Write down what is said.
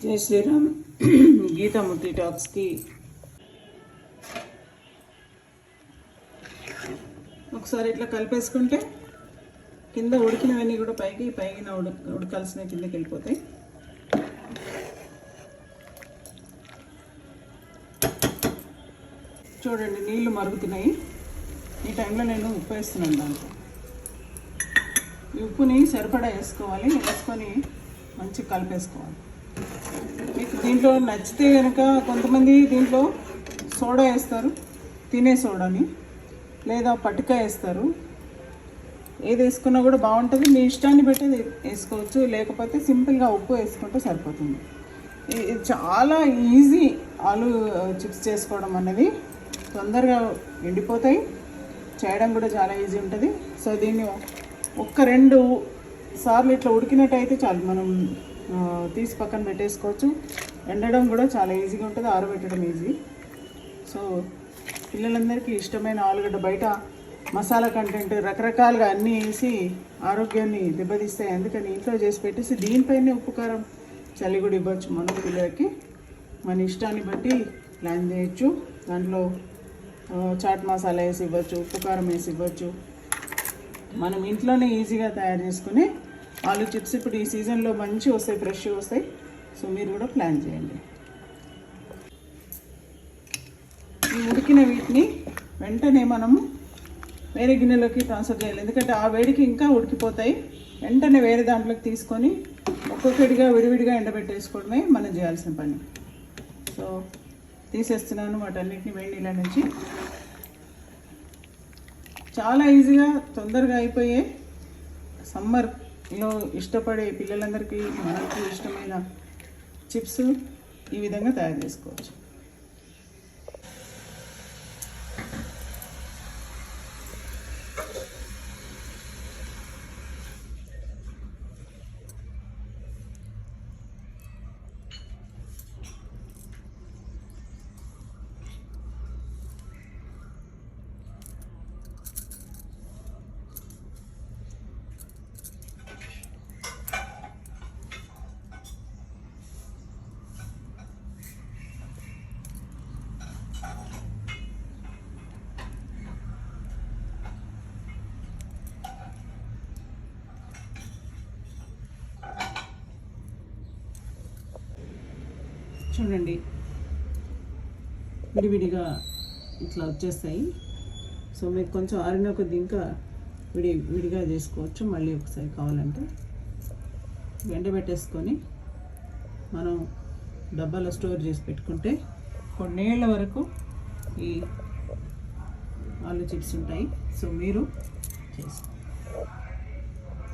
జై శ్రీరామ్. గీతామూర్తి టాక్స్కి ఒకసారి ఇట్లా కలిపేసుకుంటే కింద ఉడికినవన్నీ కూడా పైకి పైన ఉడక ఉడకాల్సిన కిందకి వెళ్ళిపోతాయి. చూడండి నీళ్ళు మరుగుతున్నాయి. ఈ టైంలో నేను ఉప్పు వేస్తున్నాను దాంట్లో. ఈ ఉప్పుని సరిపడా వేసుకోవాలి. వేసుకొని మంచిగా కలిపేసుకోవాలి. మీకు దీంట్లో నచ్చితే కనుక కొంతమంది దీంట్లో సోడా వేస్తారు. తినే సోడాని. లేదా పట్టుక వేస్తారు. ఏది వేసుకున్నా కూడా బాగుంటుంది. మీ ఇష్టాన్ని బట్టి వేసుకోవచ్చు. లేకపోతే సింపుల్గా ఉప్పు వేసుకుంటే సరిపోతుంది. ఇది చాలా ఈజీ ఆలు చిప్స్ చేసుకోవడం అన్నది తొందరగా ఎండిపోతాయి. చేయడం కూడా చాలా ఈజీ ఉంటుంది. సో దీన్ని ఒక్క రెండు సార్లు ఇట్లా ఉడికినట్టయితే చాలు. మనం తీసి పక్కన పెట్టేసుకోవచ్చు. ఎండడం కూడా చాలా ఈజీగా ఉంటుంది ఆరబెట్టడం ఈజీ. సో పిల్లలందరికీ ఇష్టమైన ఆలుగడ్డ బయట మసాలా కంటెంట్ రకరకాలుగా అన్నీ వేసి ఆరోగ్యాన్ని దెబ్బతీస్తాయి. అందుకని ఇంట్లో చేసి పెట్టేసి దీనిపైనే ఉప్పు కారం చలి కూడా ఇవ్వచ్చు. మన పిల్లలకి మన ఇష్టాన్ని బట్టి ప్లాన్ చేయొచ్చు. దాంట్లో చాట్ మసాలా వేసి ఇవ్వచ్చు ఉప్పు కారం వేసి ఇవ్వచ్చు. మనం ఇంట్లోనే ఈజీగా తయారు చేసుకుని ఆలు చిప్స్ ఇప్పుడు ఈ సీజన్లో మంచి వస్తాయి ఫ్రెష్ వస్తాయి. సో మీరు కూడా ప్లాన్ చేయండి. ఈ ఉడికిన వీటిని వెంటనే మనము వేరే గిన్నెలోకి ట్రాన్స్ఫర్ చేయాలి. ఎందుకంటే ఆ వేడికి ఇంకా ఉడికిపోతాయి. వెంటనే వేరే దాంట్లోకి తీసుకొని ఒక్కొక్కటిగా విడివిడిగా ఎండబెట్టేసుకోవడమే మనం చేయాల్సిన పని. సో తీసేస్తున్నాను వాటన్నిటిని వేడి నీళ్ళ నుంచి. చాలా ఈజీగా తొందరగా అయిపోయే సమ్మర్ లో ఇష్టపడే పిల్లలందరికీ మనకి ఇష్టమైన చిప్స్ ఈ విధంగా తయారు చేసుకోవచ్చు. చూడండి. విడివిడిగా ఇట్లా వచ్చేస్తాయి. సో మీకు కొంచెం ఆరిన కొద్ది ఇంకా విడి విడిగా చేసుకోవచ్చు. మళ్ళీ ఒకసారి కావాలంటే ఎండబెట్టేసుకొని మనం డబ్బాలో స్టోర్ చేసి పెట్టుకుంటే కొన్నేళ్ళ వరకు ఈ ఆలు చిప్స్ ఉంటాయి. సో మీరు చేసుకోండి